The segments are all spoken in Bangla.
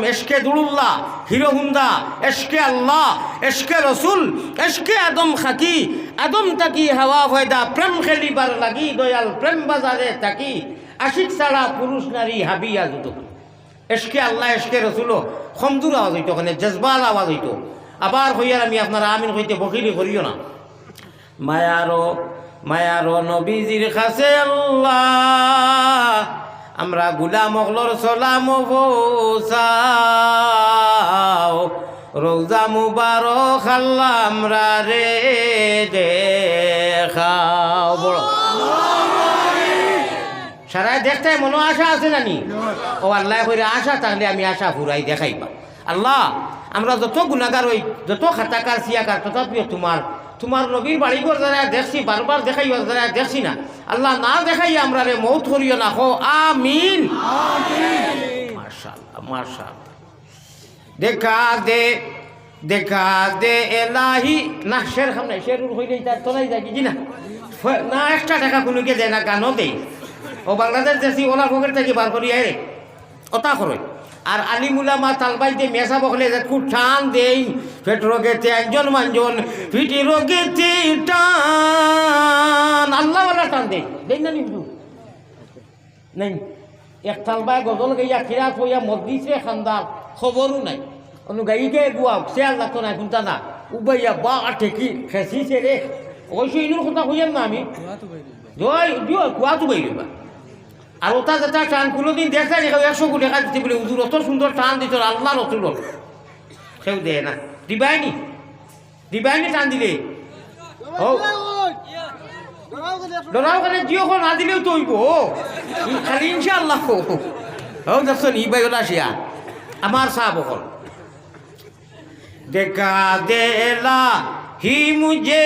আজম এশকে দুরুল্লাহ, হিরো হুন্দা, এশকে আল্লাহ, এশকে রসুল, এশকে আদম খাকি, আদম তাকি হাওয়া ফয়দা প্রেম খেলিবার লাগি, দয়াল প্রেম বাজারে তাকি, আশিক ছাড়া পুরুষ নারী হাবিয়া দুটো এশকে আল্লাহ, এশকে রসুলও খমদুর আওয়াজ হইতো ওখানে, জজবাল আওয়াজ হইতো। আবার হইয়ার আমি আপনারা আমিন হইতে বকিলি করিও না। মায়ারো মায়ারো নবীজির কাছে আল্লাহ আমরা গুলাম অগলর সালাম বসাও। রোজা মুবারক আমরা রে দেখাও। বড় দেখতে মনো আশা আছে নানি ও আল্লাহ কইরা আশা, তাহলে আমি আশা ফুরাই দেখাইবা। আল্লাহ, আমরা যত গুণাগার হই, যত খাতাকার, সিয়াকার, তথাপিও তোমার তোমার নবীর বাড়ি ঘর যারা দেখছি বারবার দেখাই যারা দেখছি না। আল্লাহ না দেখাই আমরা রে মৌত করিও না হো আমিন। মার্শাল্লাহ দেখা দে দেখা দে এলাহি। না শের খাম নাই শের হইলে তার তোলাই যায় কি না না একটা টাকা কোনোকে দেয় না গানও দেয়। ও বাংলাদেশ দেশি ওলা পকেট থেকে বার করি আয় ওটা করো। আর আলিমুলা মা তালবাই দিয়ে মেসা বকলে যে খুব টান দেই। পেট রোগেতে একজন মানজন পিটি রোগেতে টান। আল্লাহ টান দেই। দেই না নিবু নাই। এক তালবাই গজল গাইয়া কিরাত হইয়া মসজিদে খান্দার খবরও নাই। অনু গাইকে গুয়াও সে আল্লাহ তো নাই শুনতা না। উবাইয়া বা ঠেকি খেসিছে রে অবশ্য ইনুর কথা হইয়াম না আমি? জয় দিও কুয়াতো বাইরে আর ওটা যেটা টান, কোনোদিন দেখা দেখা একশো কোটি টাকা দিতে বলে উজুর অত সুন্দর টান দিত আল্লাহ রসুল সেও দেয় না। দিবাইনি? দিবাইনি টান দিলে? ও ডরাও কেন জিওখন না আমার হি বকল দেখা দেলা ہی مجھے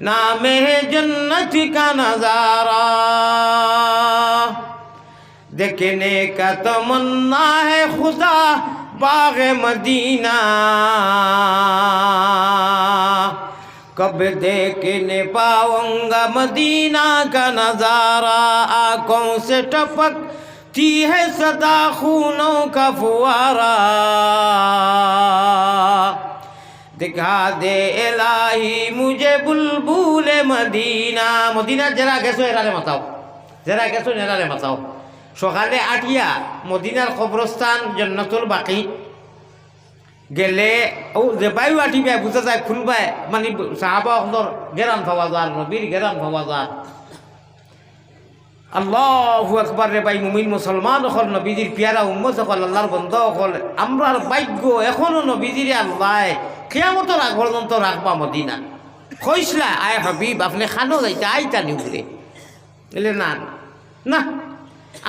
نام جنت کا نظارہ۔ دیکھنے کا تمنا ہے خدا باغ مدینہ۔ کب دیکھنے پاؤں گا مدینہ کا نظارہ۔ آنکھوں سے ٹپکتی ہے صدا خونوں کا فوارہ۔ দেখা দে এলাহি মুজে বুলবুলে মদিনা মদিনা যারা গেছো এরারে মাতাও যারা গেছো এরারে মাতাও সকালে আটিয়া মদিনার কবরস্থান জন্নতুল বাকি গেলে ও যে বায়ু আটিবে বুঝা যায় খুলবায় মানে সাহাবা অন্দর গেরান ভাবা যার নবীর গেরান ভাবা যার আল্লাহ একবার রে বাই মুমিন মুসলমান হল নবীজির পিয়ারা উম্মত হল আল্লাহর বন্ধ হল আমরার ভাগ্য এখনও নবীজিরে আল্লাহ কেয়ামতর আগ পর্যন্ত রাখবা মদিনা। কইসলা আয় হাবিব, আপনি খানো যাইতে আইতা নি উপরে এলে, না না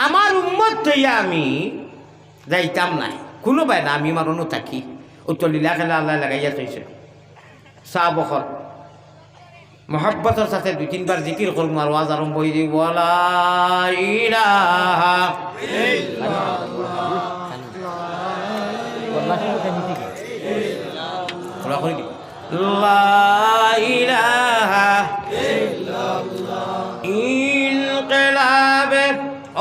আমার উম্মত তৈয়া আমি যাইতাম নাই। কোনো বাই না, আমি মারণও থাকি। উত্তলিলা খেলা, আল্লাহ লাগাইয়া থৈছে। চাহ বখর মহাব্বতের সাথে দুই তিনবার জিকির করুন আর ওয়াজ আরম্ভ হয়ে দিব লা ইলাহা খোলা করে দিব। লা ইলাহা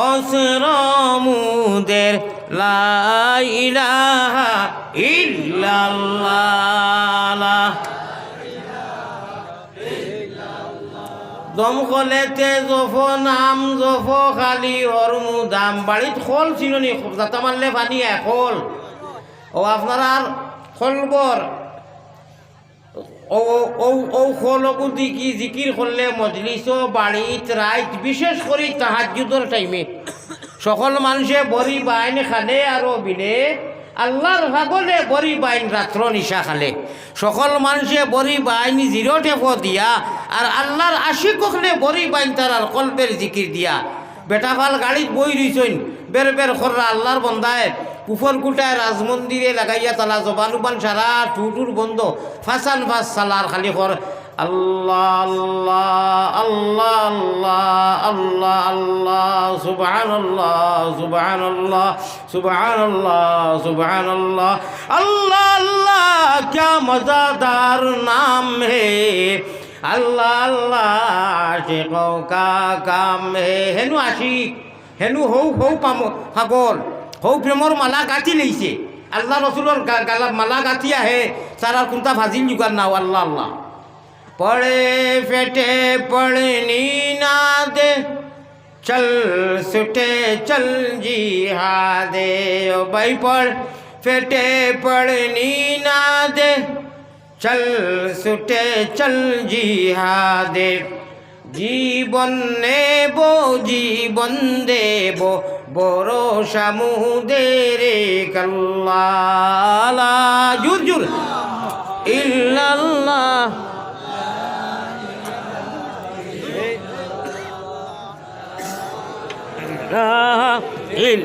অসরমুদের লা ইলাহা ইল্লাল্লাহ। দমকলেতে জফ নাম, জফ খালি হরমু দাম বাড়িত খোল ছিল নি যাতা মারলে পানি খোল। ও, আপনার খলবর দিকি জিকির করলে মজলিস বাড়িত রাইত বিশেষ করে তাহাজুদর টাইমে। সকল মানুষে বড়ি বাইন খালে আরও বিলে আল্লাহর ভাগলে বড়ি বাইন রাত্র নিশা খালে। সকল মানুষে বড়ি বাইন জিরো টেপ দিয়া আর আল্লাহর আশি কখলে বড়ি বাইন তার আর কলবের জিকির দিয়া। বেটা ফাল গাড়িত বই রইছইন বের বের খররা আল্লাহর বন্ধায় কুফলকুটায় রাজমন্দিরে লাগাইয়া তালা জবান উবান সারা টুটুর বন্ধ। ফাঁসান ফাঁস সালার খালি কর আল্লাহ আল্লাহ আল্লাহ আল্লাহ আল্লাহ আল্লাহ সুবাহান আল্লাহ সুবাহান আল্লাহ সুবাহান আল্লাহ সুবাহান আল্লাহ আল্লাহ আল্লাহ ক্যা মজাদার নাম হে। আল্লাহ আল্লাহ সে কাম হে। হেনু আশিক, হেনু হৌ হৌ পাম পাগল। হৌ প্রেমর মালা গাঁথি লইছে আল্লাহ রসুলোর গালা মালা গাঁথি আহে সারা কোনটা ভাজিল যুগার নাও, আল্লাহ আল্লাহ। পড়ে ফেটে পড়নি না দে চল সুটে চল জি হা দে ও ভাই পড় ফেটে পড়নি না দে চল সুটে চল জি হা দে জীবন নেব, জীবন দেব, বড় সামুদের কল্লা জুর জুর ইল্লাল্লাহ। ইল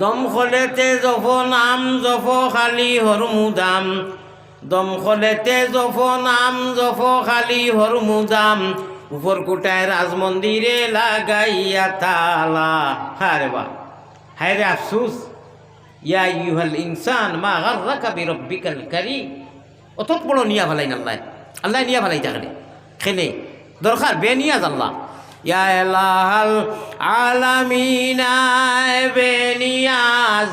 দম খলেতে জফ নাম, জফ খালি হরমুদাম। দম খলেতে জফ নাম, জফ খালি হরমুদাম উপর কোটায় রাজমন্দিরে লাগাইয়া তালা। হারে বা হায় রে আফসুস। ইয়া ইউহাল ইনসান মা গাররাকা বিরব্বিকাল কারীম। অত বড় নিয়া ভালাই আল্লাহ। আল্লাহ নিয়া ভালাই থাকলে খেলে, দরকার বে নিয়া আল্লাহ। ইয়া এলাহাল আলামিনা বে নিয়াজ।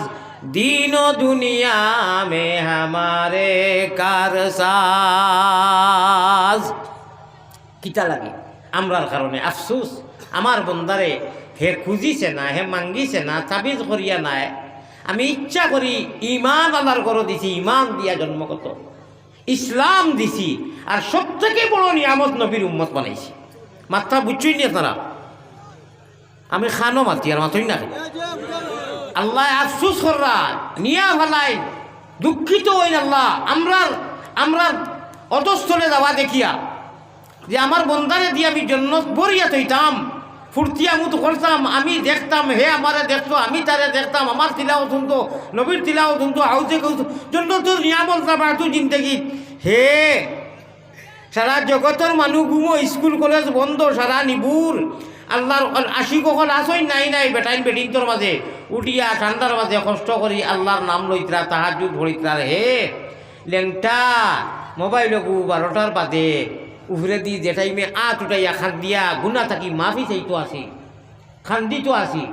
দিন ও দুনিয়া মে হামারে কারসাজ কিতা লাগে আমরার কারণে আফসুস আমার বন্দারে হে খুঁজিছে না হে মাঙ্গিছে না তাবিজ করিয়া নাই আমি ইচ্ছা করি ইমান আল্লাহর করো দিছি ইমান দিয়া জন্মগত ইসলাম দিছি আর সব থেকে বড় নিয়ামত নবীর উম্মত বানাইছি মাত্রা বুঝছই নি আপনারা আমি খানো মাতি আর মাতই না আল্লাহ আফসুস কররা, নিয়া ভালাই দুঃখিত হইন আল্লাহ। আমরার আমরার অধস্থলে যাওয়া দেখিয়া যে আমার বন্দারে দিয়ে আমি জন্য বরিয়া থইতাম ফুর্তি আমি তো করতাম, আমি দেখতাম, হে আমারে দেখতো, আমি তারে দেখতাম, আমার তিলাও শুনতো, নবীর তিলাও শুনতো হাউসে জন্য তো নিয়ামত যাবা তো জিন্দগি। হে, সারা জগতের মানুষ গুমো স্কুল, কলেজ বন্ধ, সারা নিবুর। আল্লাহর আশি কখন আসই নাই নাই বেটাইন বেটিং তোর মাঝে উঠিয়া ঠান্ডার মাঝে কষ্ট করি আল্লাহর নাম লইতরা যুগ ধরিতরা হে, লেংটা মোবাইল গু বারোটার বাদে উফরে দি যে টাইমে আত উঠাইয়া খান দিয়া গুনা থাকি মাফি চাইতো আসি খান্দি তো আসি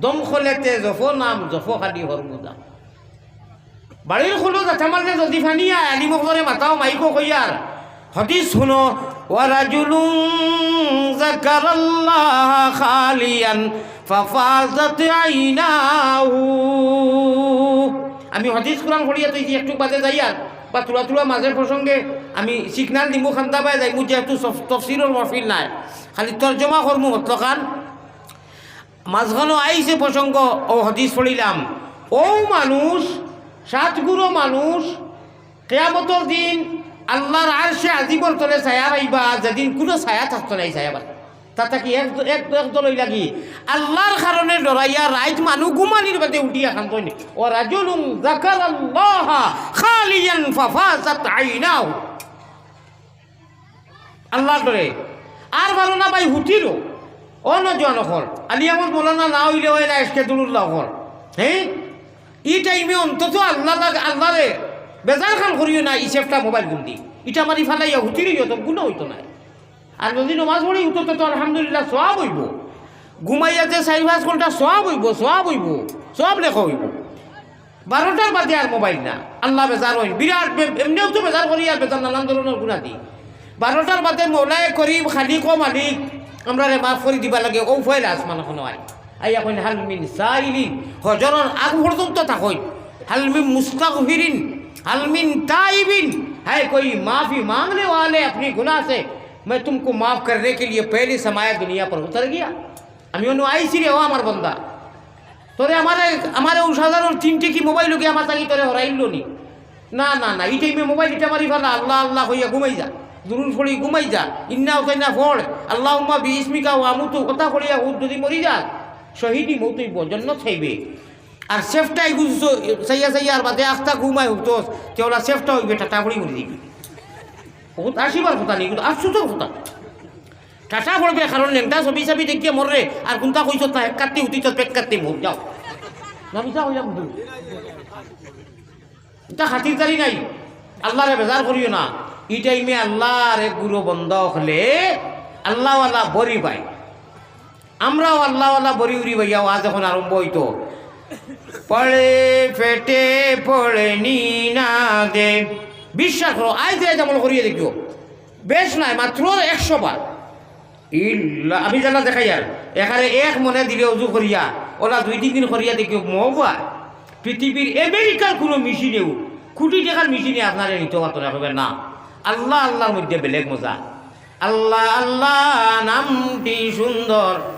দম খলেতে জফ নাম, জফ খাদি হরমুদা বাড়ির খোলো যাথা মারলে যদি ফানিয়া আলি মকরে মাতাও মাইকো কইয়ার হদিস শুনো আমি হদিস কোরআন পড়িয়া তুই একটু বাজে যাইয়ার বা তুলা তুলা মাঝের প্রসঙ্গে আমি সিগনাল দিমু, খান্তা পাই যাইমু, যেহেতু তফসিরর মহফিল নাই। খালি তর্জমা করমু মতলকান মাঝখানো আইছে প্রসঙ্গ, ও হদিস পড়িলাম, ও মানুষ, সাতগুরো মানুষ, কেয়ামতর দিন আল্লাহর আর সে আজিবর তলে ছায়া পাইবা, যেদিন কোনো ছায়া থাকতো নাই ছায়া পাই। তাতে কি এক এক দলই লাগি? আল্লাহর কারণে ডরাইয়া রাইত মানুষ গুমানির বাদে উঠিয়া খান তৈনি ও রাজুলুম জাকার আল্লাহ খালিয়ান ফাফাজাত আইনাও। আল্লাহর ডরে আর ভালো না ভাই হুটিরও ও নজন অকল আলিয়ামত মৌলানা না হইলে হয় না এসকে দুলুল্লাহ অকল। হ্যাঁ ই টাইমে অন্তত আল্লাহ আল্লাহ রে বেজার খান করিও না সেফটা মোবাইল গুন্দি ইটা মারি ফালাইয়া হুটিরই হতো গুণ হইতো না। আর যদি নমাজ পড়ি, উঠো তো আলহামদুলিল্লাহ, সব হইব। ঘুমাইয়া যে চারি পাঁচ ঘণ্টা সব হইব সব হইব, সব লেখা হইব। বারোটার বাদে আর মোবাইল না। আল্লাহ বেজার হইন বিরাট এমনিও তো বেজার করি, আর বেজার নানান ধরনের গুণা দি বারোটার বাদে মৌলায় করি খালি ক মালিক আমরা রে মাফ করে দিবা লাগে ও ফয়লা আসমান এখন আই আই এখন হালমিন সাইলিন হজরর আগ পর্যন্ত থাকই। হালমিন মুস্তাগফিরিন হালমিন তাইবিন है कोई माफी मांगने वाले अपनी गुनाह से मैं तुमको माफ करने के लिए पहले समाया दुनिया पर उतर गया আমি অন্য আইসি রে ও আমার বন্দা তোরে আমার আমার সাধারণ তিনটে কি মোবাইল কি আমার তাকে তোরে হরাইল নি না না না এই টাইমে মোবাইল এটা মারি ফেলা আল্লাহ আল্লাহ হইয়া ঘুমাই যা দুরুন ফড়ি ঘুমাই যা ইন্না উতাই না ফড় আল্লাহ উম্মা বি ইসমিকা ও আমুতু কথা ফড়িয়া হুদ যদি মরি যা শহীদি মৌতুই জন্য চাইবে আর সেফটাই বুঝছ সাইয়া সাইয়া আর বাদে আস্তা ঘুমাই হুতো তেওলা সেফটা হইবে টাটা ফড়ি মরি দিবি। বহুত আসিবার কথা নেই কিন্তু আশ্চর্যর কথা। টাটা পড়বে কারণ লেংটা ছবি চাবি দেখিয়ে মররে আর কোনটা কইছ তা এক কাটি উঠি তো পেট কাটতে মুখ যাও। নামিতা হইয়া বুঝু। এটা নাই। আল্লাহরে বেজার করিও না। ই টাইমে আল্লাহর এক গুরু বন্ধ হলে আল্লাহওয়ালা বরি পাই আমরাও আল্লাহওয়ালা বরি উড়ি ভাইয়া আজ এখন আরম্ভ হইতো। পড়ে ফেটে, পড়ে নি দে বিশ্বাস করো আজ দিয়ে যেমন করিয়ে দেখিও। বেশ নাই, মাত্র একশো বার। ইল্লা, আমি জানা দেখাই আর, এখানে এক মনে দিলে উজু করিয়া, ওলা দুই তিন দিন করিয়া দেখিও মহবা পৃথিবীর আমেরিকার কোনো মেশিনেও কোটি টাকার মেশিনে আপনারা নিতে পারতো না হবে না। আল্লাহ, আল্লাহর মধ্যে বেলেগ মজা। আল্লাহ আল্লাহ, নামটি সুন্দর।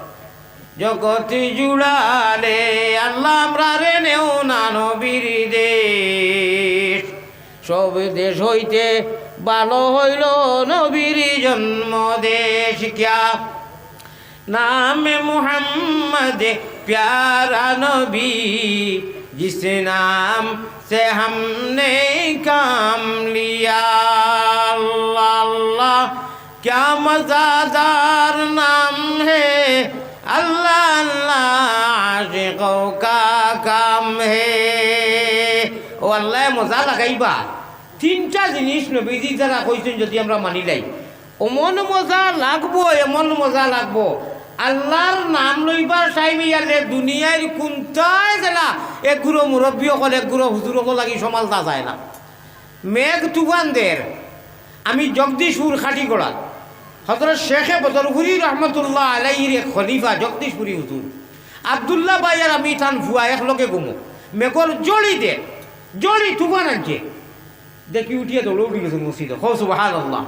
জগৎ জুড়ালে আল্লাহ আমরা রে নেও না নবীর দেশ সব দেশ হইতে ভালো হইল নবীর জন্ম দেশ ক্যা नाम मोहम्मद प्यारा नबी जिस नाम से हमने काम लिया अल्लाह अल्लाह क्या मज़ादार नाम है अल्लाह अल्लाह आशिकों का काम है ও আল্লাহ মজা লাগাইবা তিনটা জিনিস নবীজি যারা কইছেন যদি আমরা মানি লাই অমন মজা লাগবো এমন মজা লাগবো আল্লাহর নাম লইবার চাইবি ইয়ালে দুনিয়ার কোনটাই জেলা এক গুরু মুরব্বী অকল এক গুরু হুজুর অকল লাগি সমালতা যায় না মেঘ তুফানদের আমি জগদীশপুর খাটিগড়া হজরত শেখে বদরপুরি রহমতুল্লাহ আলাইহির এক খলিফা, জগদীশপুরি হুজুর। আবদুল্লাহ ভাই আর আমি থান ভুয়া একলগে ঘুমো। মেঘর জড়ি দে জড়ি তুফান আনছে দেখি উঠিয়ে দৌড় উঠি গেছে মসজিদে। হো সুবাহ আল্লাহ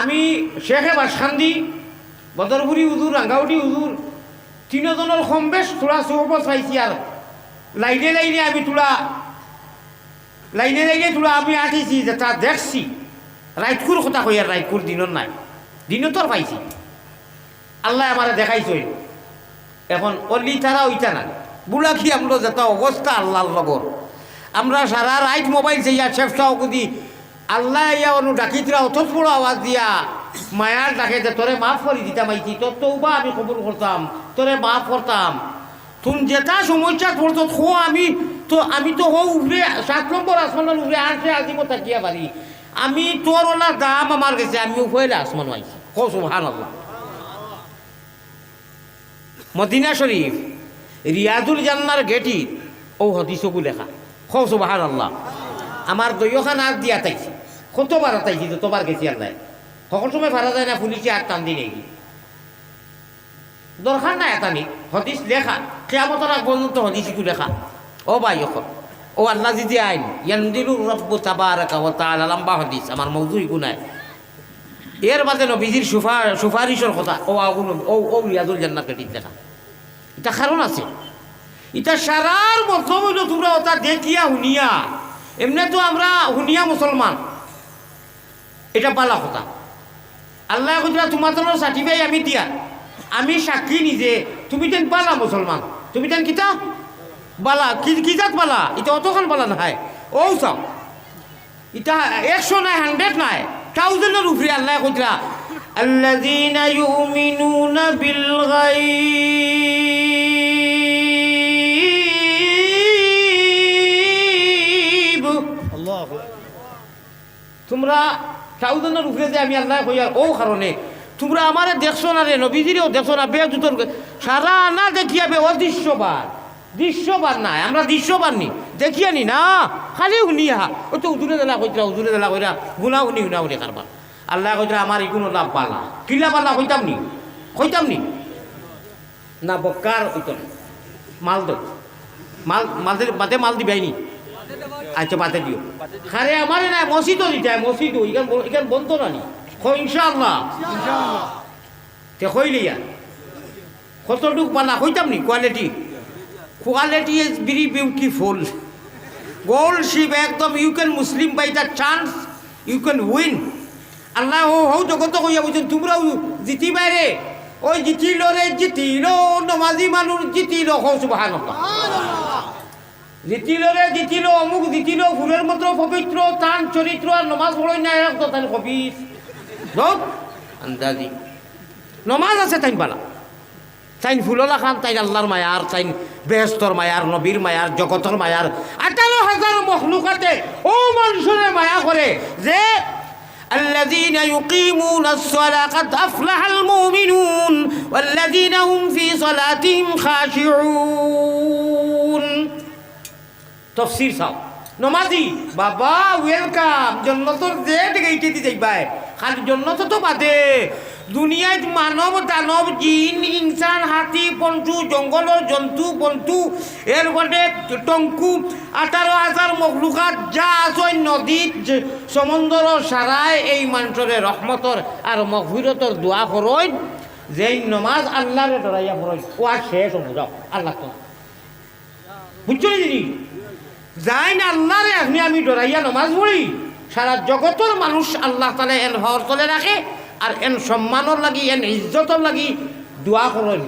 আমি শেখে বাসখান্দি বদরপুরি হুজুর, রাঙ্গাউটি হুজুর, তিনজনের কম বেশ তোলা চৌবত পাইছি আর লাইনে লাইনে আমি তোলা লাইনে লাইনে তোলা আমি আঁকিছি যে তা দেখছি রাইটকুর কথা কই আর রাইটকুর দিনত নাই। দিনত আর পাইছি। আল্লাহ আমার দেখাইছে। এখন অলি তারা ওইটা না কি আমরা যেটা অবস্থা আল্লাহর লগর আমরা সারা রাইট মোবাইল চাইয়া চেষ্টা করি আল্লাহ ইয়া অনু ডাকিতরা অথচ বড় আওয়াজ দিয়া। মায়ার ডাকে যে তোরে মাফ করে দিতাম আইছি তোর তো আমি কবুল করতাম তোরে মাফ করতাম তুমি যেটা সমস্যা পড়তো খো আমি তো আমি তো হো উঠবে সাত নম্বর আসমানের উঠবে আসে আজিব তাকিয়া পারি আমি তোর ওলা দাম আমার গেছে আমি উঠে আসমান আইছি কো সুবহান আল্লাহ মদিনা শরীফ রিয়াজুল জান্নার গেটি ও হদিসকু লেখা খো সুবাহান আল্লাহ আমার দইয়খান আর দিয়া তাইছি। কতবার তাইছি যতবার গেছি আর নাই সকল সময় ভাড়া যায় না পুলিশে আর টান দিয়ে নেই দরকার নাই এটা হদিস লেখা। কেয়ামতর আগ পর্যন্ত হদিসিকু লেখা। ও ভাই ও আল্লাহ দিদি আইন ইয়ান্দিলু রব্বু তাবারাকা লম্বা হদিস আমার মৌজু ইকু নাই। এর বাদে নবীজির সুফার সুপারিশের কথা, ও আগুন, ও ও রিয়াজুল জান্নাত দেখা এটা কারণ আছে। এটা সারার হইল তোমরা ওটা দেখিয়া শুনিয়া। এমনি তো আমরা শুনিয়া মুসলমান। এটা পালা কথা। আল্লাহ তোমার তোমার সার্টিফাই আমি দিয়া আমি সাক্ষী নিজে তুমি তেন পালা মুসলমান তুমি তেন কিতা বালা কি কিতাত বালা এটা অতখান বালা নাই ও চাও এটা একশো নাই হান্ড্রেড নাই থাউজেন্ডের উপরে আল্লাহ কইরা الذين يؤمنون بالغيب তোমরা থাউজেন্ডের উপরে যে আমি আল্লাহ কইয়ার ও কারণে তোমরা আমার দেখছ না রে নবীজিরেও দেখছ না বে জুতোর সারা না দেখিয়া বে অদৃশ্যবার দৃশ্যবার নাই, আমরা দৃশ্যবার নি। দেখিয়া নি না, খালি শুনিয়া ওই তো উজুরে দেলা কইরা উজুরে দেলা কইরা গুনা শুনি গুনা শুনি কারবার আল্লাহ কইরা আমার ইগুনো লাভ পালা কি লাভ আল্লাহ কইতাম নি? কইতাম নি? না বকার কইতাম মাল দো। মাল মাল বাদে মাল দিবাইনি আচ্ছা বাদে দিও। খারে আমারে না মসজিদও দিতে মসজিদও। ইখান ইখান বন্ধ না নি? খো ইনশাআল্লাহ তে কইলি আর কতটুক পালা কইতাম নি quality quality is very beautiful gold ship একদম you can Muslim by the chance you can win আল্লাহ ও হৌ জগত কইয়া বলছেন তোমরাও জিতি বাইরে ওই জিতিল রে জিতিল নমাজি মানুষ জিতিল হৌ সুবাহান জিতিল রে জিতিল অমুক জিতিল ফুলের মতো পবিত্র তান চরিত্র আর নমাজ পড়ই না তো তান কবিস ধর আন্দাজি নমাজ আছে তাই পালা তাইন ফুললা খান তাইন আল্লাহর মায়ার তাইন বেহস্তর মায়ার নবীর মায়ার জগতর মায়ার আঠারো হাজার মখলুকাতে ও মানুষের মায়া করে যে الذين يقيمون الصلاة قد أفلح المؤمنون والذين هم في صلاتهم خاشعون তফসির চাও নমাজি, বাবা ওয়েলকাম জন্নতর যে গেইটে দি যাইবাই। খালি জন্নত তো বাদে। দুনিয়াত মানব, দানব, জিন, ইনসান, হাতি পঞ্চু জঙ্গলের জন্তু বন্তু এর মধ্যে টঙ্কু, আঠারো হাজার মখলুকাত, যা আছে নদীত যে সমুদ্র, সারায় এই মানুষের রহমতর আর মকফিরতর দোয়া করইন যেই নমাজ আল্লাহরে ডরাইয়া করইন ও আর শেষ হব, যাও, আল্লাহ বুঝছ নি জিনিস? যাই না আল্লাহরে আপনি আমি ডরাইয়া নমাজ পড়ি। সারা জগতের মানুষ আল্লাহ তালে এন হর তলে রাখে আর এন সম্মানর লাগি এন ইজ্জতর লাগি দোয়া করেন।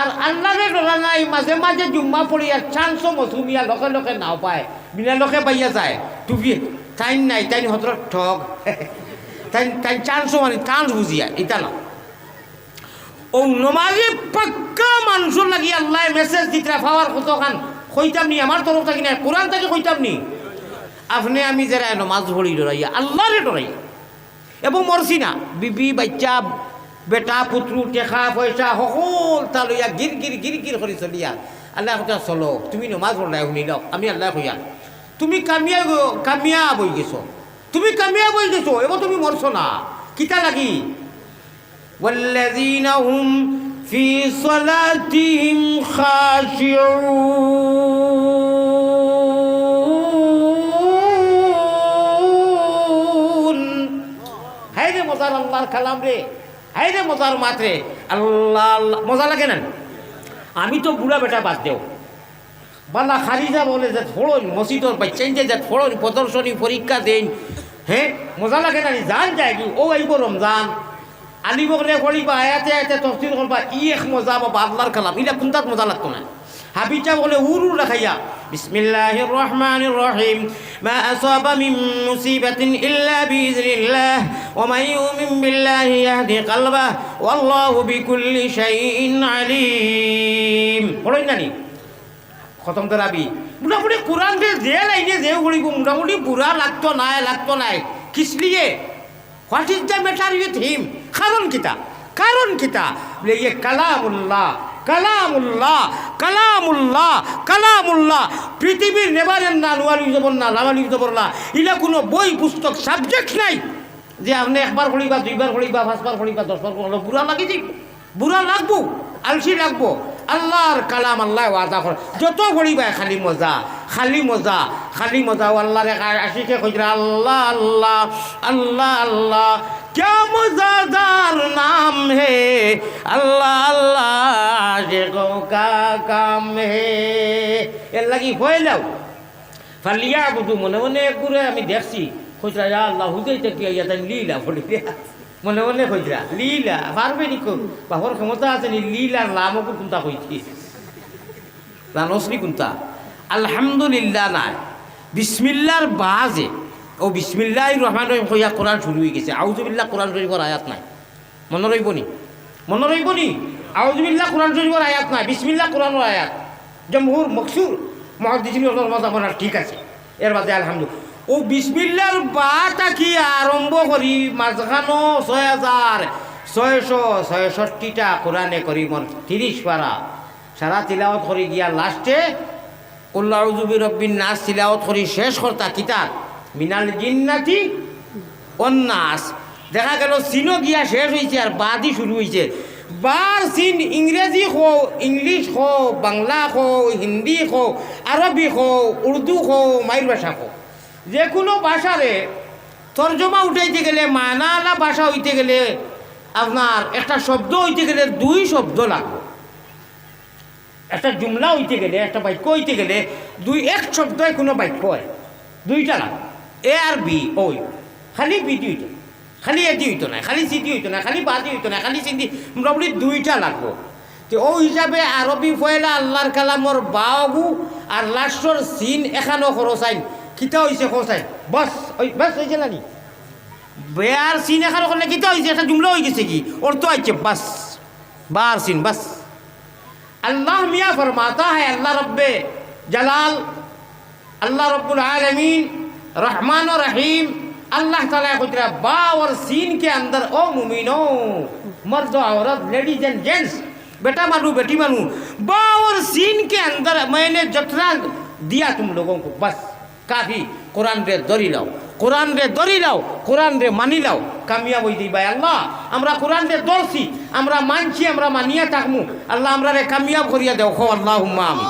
আর আল্লাহরে ডরা নাই, মাঝে মাঝে জুম্মা পড়ি আর চান্সও মধুমিয়া লোকে লোকে নাও পায় বিনা লোকে পাইয়া যায়। টুপি টাইম নাই টাইম হতর ঠক তাই টাইম চান্সও মানে চান্স বুঝিয়া এটা না ও নমাজে পাক্কা মানুষের লাগি আল্লাহ মেসেজ দিতে পাওয়ার কতখান কইতাম নি আমার তরফ থাকি না কোরআন থেকে কইতাম নি আপনি আমি যারা নমাজ ভরি ডরাইয়া আল্লাহরে ডরাইয়া এবং মরছি না বিবি বাচ্চা বেটা পুত্রু টেকা পয়সা সকল তা লইয়া গির গির গির গির করে চলিয়া আল্লাহ কথা চলো তুমি নমাজ পড়লাই শুনি লও আমি আল্লাহ কইয়া তুমি কামিয়া গ- কামিয়া বই গেছো তুমি কামিয়া বই গেছো এবার তুমি মরছো না কিতা লাগি والذين هم في صلاتهم خاشعون হাই রে মজার আল্লাহর কালাম রে হাই রে মজার মাত রে আল্লাহ আল্লাহ মজা লাগে না আমি তো বুড়া বেটা বাদ দেও বালা খারিজা বলে যে থোড়ন মসজিদর বাচ্চাইন যে যে থোড়ন প্রদর্শনী পরীক্ষা দেন হ্যাঁ মজা লাগে না জান যায় কি ও আইব রমজান আলিব করে করিবা আয়াতে আয়াতে তফসিল করবা, ই এক মজা বাবা আল্লাহর কালাম। এটা কোনটাত মজা লাগতো না। হাবিটা বলে, উরু রাখাইয়া বিসমিল্লাহির রহমানির রহিম মা আসাবা মিন মুসিবাতিন ইল্লা বিইذنিল্লাহ ওয়া মান ইউমিন বিল্লাহি ইয়াহদি কলবাহ ওয়াল্লাহু বিকুল্লি শাইইন আলিম। পড়ই নানি খতম করাবি মোটামুটি কোরআন যে লাইনে যে ঘুরিব মোটামুটি বুড়া লাগতো নাই লাগতো নাই। কিসলিয়ে what is the matter with him কারণ কিতা কারণ কিতা বলে ইয়ে কালামুল্লাহ কালামুল্লাহ কালামুল্লাহ কালামুল্লাহ। পৃথিবীর নেবারেন না নোয়ালি জবর না লামালি জবর না ইলা কোনো বই, পুস্তক সাবজেক্ট নাই। যে আপনি একবার করিবা দুইবার করিবা পাঁচবার করিবা দশবার করিবা বুড়া লাগি যাইব বুড়া লাগবো, আলসি লাগবো। আল্লাহর কালাম আল্লাহ ওয়াদা করে। যত করিবা খালি মজা খালি মজা। খালি মজা ও আল্লাহর আশিকে কইরা আল্লাহ আল্লাহ আল্লাহ আল্লাহ क्या मजादार नाम है अल्लाह अल्लाह शेखों का काम है এর লাগি হয়ে যাও ফালিয়া বুধু মনে মনে করে আমি দেখছি খুচরা যা আল্লাহ হুজাইতে কি ইয়া তাই লীলা বলি মনে মনে খুচরা লীলা পারবে নি বাপর ক্ষমতা আছে নি লীলার নামও কোনটা কইছি জানোসনি কোনটা আলহামদুলিল্লাহ নাই বিসমিল্লার বাজে। ও বিসমিল্লাহ রহমান রহিম কইয়া কোরআন শুরু হয়ে গেছে। আউজুবিল্লাহ কোরআন শরীফর আয়াত নাই। মনে রইব নি? মনে রইব নি? আউজুবিল্লাহ কোরআন শরীফর আয়াত নাই। বিসমিল্লাহ কোরআনের আয়াত। জমহুর মকসুর করার ঠিক আছে। এর বাদে আলহামদুলিল্লাহ। ও বিসমিল্লার বা তাকি আরম্ভ করি? মাঝখানো ছয় হাজার ছয়শো ছয়ষট্টিটা কোরআনে করি মন তিরিশ পারা সারা তিলাওয়াত করে গিয়া লাস্টে শেষ দেখা গেল শেষ আর শুরু চীন ইংরেজি খো ইংলিশ খো বাংলা খো হিন্দি খো আরবি খো উর্দু খো মাইর ভাষা খো যে কোনো ভাষারে তর্জমা উঠাইতে গেলে, মানালা ভাষা হইতে গেলে আপনার একটা শব্দ হইতে গেলে দুই শব্দ লাগবে। একটা জুমলা হইতে গেলে, একটা বাক্য হইতে গেলে দুই, এক শব্দে কোনো বাক্য হয়। দুইটা লাগবে এ আর বি ওই খালি বি দি হইতো। খালি এদি হইতো না, খালি সিদি হইতো না, খালি বাদি হইতো না, খালি সিন্দি মোটামুটি দুইটা লাগবো। তো ও হিসাবে আরবি ফয়লা আল্লাহর কালামর বাবু আর লাস্টর সিন এখানো খরচাইন কিতা হয়েছে খরচাইন বস, ওই, বস হয়েছে না নি? বেয়ার সিন এখানো করলে কিতা হয়েছে একটা জুমলা হয়ে গেছে কি? ওর তো বাস বার সিন, বাস। اللہ میاں فرماتا ہے، اللہ رب جلال، اللہ رب العالمین، رحمان و رحیم، اللہ تعالیٰ قدرہ با اور سین کے اندر، او ممینوں مرد و عورت، لیڈیز اینڈ جینٹس، بیٹا مانو، بیٹی مانو با اور سین کے اندر میں نے جتنا دیا تم لوگوں کو، بس۔ काफी কোরআন রে দরি লাও কোরআন রে দরি লাও কোরআন রে মানি লাও কামিয়াব হই দিবাই আল্লাহ, আমরা কোরআন রে দরছি আমরা মানছি, আমরা মানিয়া থাকমু। আল্লাহ আমরা রে কামিয়াব করিয়া দেও। খো আল্লাহ আমি